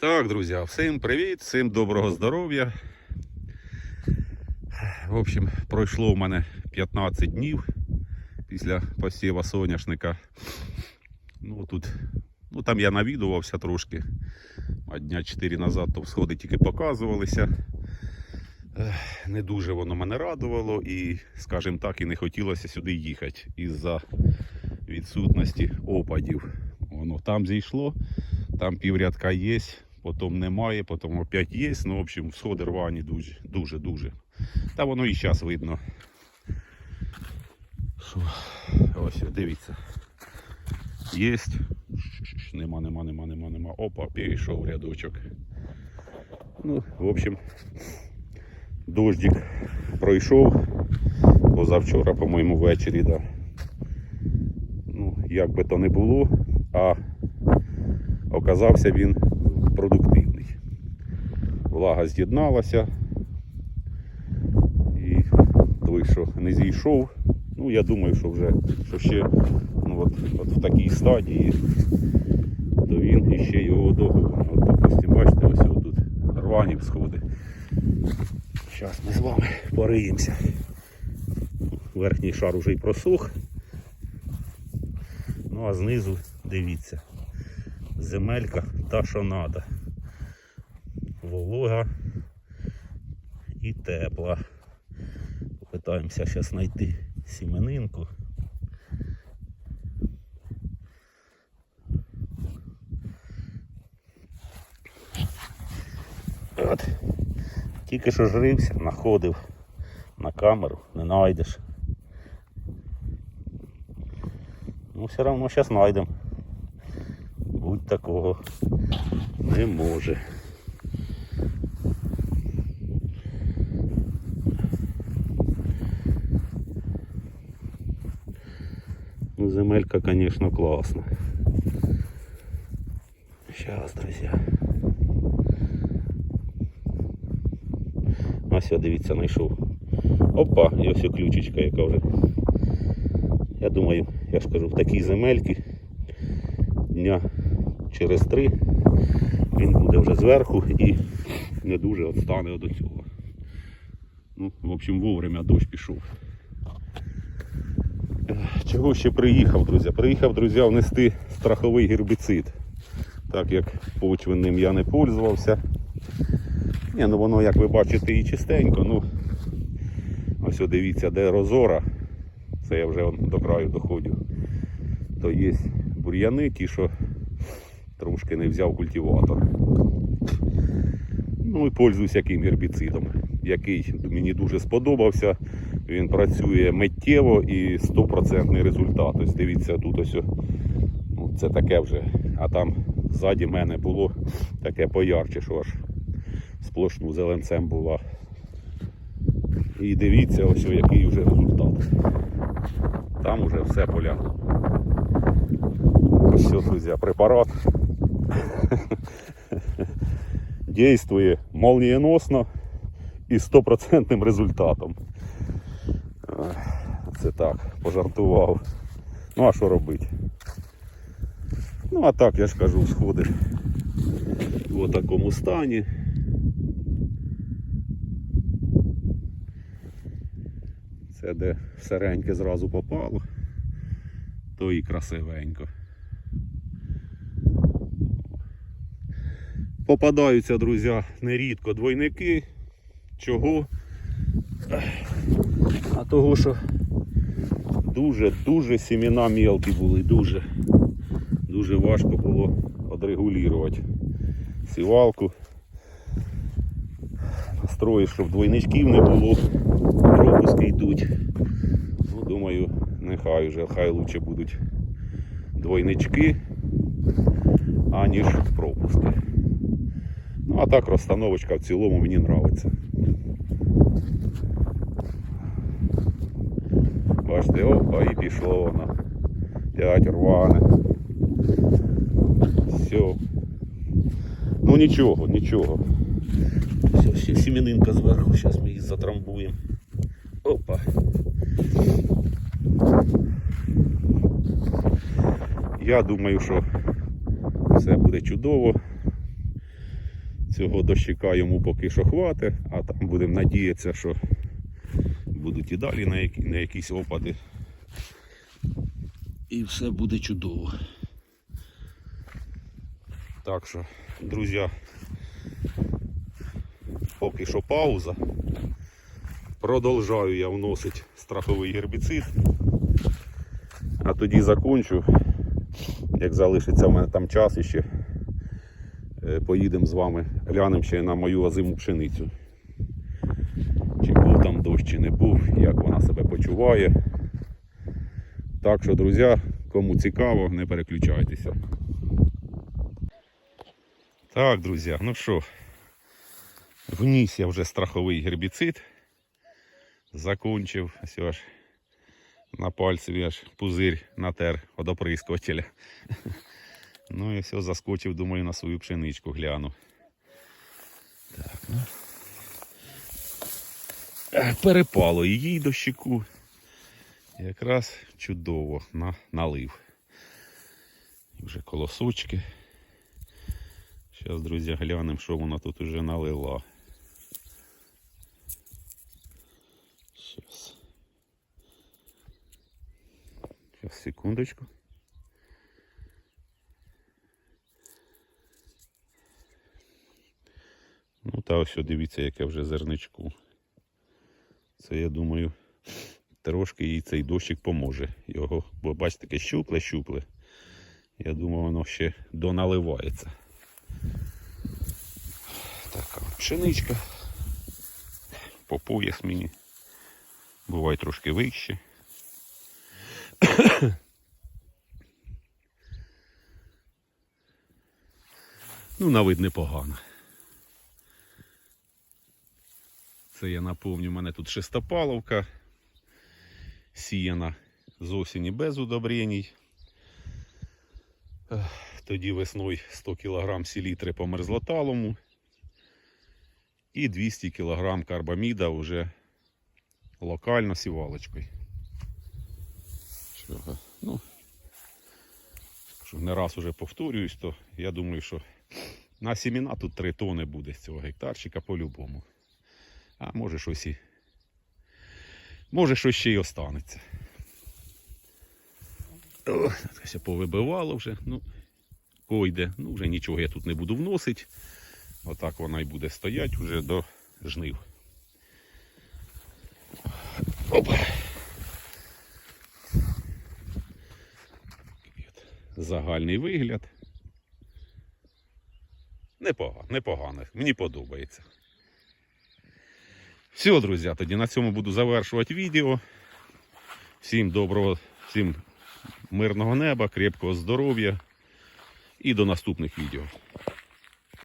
Так, друзі, всім привіт, всім доброго здоров'я. В общем, пройшло у мене 15 днів після посіва соняшника. Ну, тут, ну, там я навідувався трошки. А дня 4 назад то всходи тільки показувалися. Не дуже воно мене радувало і, скажімо так, і не хотілося сюди їхати із-за відсутності опадів. Воно там зійшло, там піврядка є, потім немає, потім опять є. Ну, в общем, всходи рвані дуже, дуже, дуже. Та воно і зараз видно. Ось, дивіться. Є. Нема, нема, нема, нема, нема. Опа, пішов рядочок. Ну, в общем, дождик пройшов позавчора, по-моєму, ввечері, да. Ну, як би то не було, а оказався він продуктивний. Влага з'єдналася. І той, що не зійшов, ну я думаю, що вже що ще ну, от, от в такій стадії, то він іще його догонить. От, допустим, бачите, ось тут рвані всходи. Зараз ми з вами пориємося. Верхній шар уже й просох. Ну а знизу дивіться. Земелька та що треба. Волога і тепла. Попитаємося зараз знайти сіменинку. От. Тільки що жрився, знаходив на камеру, не знайдеш. Ну, все одно зараз знайдемо. Будь такого не може. Ну, земелька, конечно, класна. Сейчас, друзья. Ось дивіться, знайшов. Опа, і ось ключечка, яка вже. Я думаю, я ж кажу, в такій земельці дня через три він буде вже зверху і не дуже відстане до цього. Ну, в общем, вовремя дощ пішов. Чого ще приїхав, друзі? Приїхав, друзі, внести страховий гербіцид. Так як почвенним я не пользувався. Ні, ну воно, як ви бачите, і чистенько. Ну, ось дивіться, де розора. Це я вже до краю доходжу. То є бур'яни, ті, що трошки не взяв культиватор. Ну і пользуюсь яким гербіцидом, який мені дуже сподобався. Він працює миттєво і 100% результат. Ось дивіться, тут ось ну, це таке вже. А там ззаді мене було таке поярче, що аж сплошну зеленцем була. І дивіться, ось який вже результат. Там уже все полягло. Все, друзі, препарат дійствує молнієносно і стопроцентним результатом. Це так, пожартував. Ну а що робити? Ну а так, я ж кажу, сходи в такому стані. Це де сиреньке зразу попало, то і красивенько. Попадаються, друзі, нерідко двойники. Чого? А того, що дуже-дуже сімена мелкі були, дуже. Дуже важко було отрегулювати сівалку. Настроїв, щоб двойничків не було, пропуски йдуть. Ну, думаю, нехай вже, хай лучше будуть двойнички, аніж пропуски. А так розстановочка в цілому мені подобається. Бачите, опа, і пішло воно. П'ять рване. Все. Ну нічого, нічого. Все, ще сімінинка зверху, зараз ми її затрамбуємо. Опа. Я думаю, що все буде чудово. Цього дощика йому поки що хватить, а там будемо надіятися, що будуть і далі на, які, на якісь опади. І все буде чудово. Так що, друзі, поки що пауза. Продовжаю я вносити страховий гербіцид. А тоді закончу. Як залишиться в мене там час іще, поїдемо з вами, глянемо ще на мою озиму пшеницю. Чи був там дощ, чи не був, як вона себе почуває. Так що, друзі, кому цікаво, не переключайтеся. Так, друзі, ну що, вніс я вже страховий гербіцид. Закончив. Ось аж на пальці аж пузирь натер від оприскувателя. Ну і все, заскочив, думаю, на свою пшеничку гляну. Так, ну. Е, Перепало її дощику. Якраз чудово на, налив. І вже колосочки. Зараз, друзі, глянемо, що вона тут уже налила. Сейчас. Сейчас, секундочку. Ну, та ось, дивіться, яке вже зерничку. Це, я думаю, трошки їй цей дощик поможе. Його, бо бачите, таке щупле-щупле. Я думаю, воно ще доналивається. Така пшеничка. По пояс мені. Буває трошки вище. ну, на вид непогано. Це я наповню, у мене тут шестопаловка. Сіяна з осені без удобреній. Тоді весною 100 кг селітри по мерзлоталому і 200 кг карбаміда вже локально сівалочкою. Чого? Ну, скажу, не раз уже повторююсь, то я думаю, що на сіміна тут 3 тони буде з цього гектарчика по-любому. А може щось і. Може щось ще й останеться. Все повибивало вже. Ну, койде. Ну, вже нічого я тут не буду вносити. Отак вона і буде стояти вже до жнив. Опа. Загальний вигляд. Непогано, непогано. Мені подобається. Все, друзі, тоді на цьому буду завершувати відео. Всім доброго, всім мирного неба, крепкого здоров'я і до наступних відео.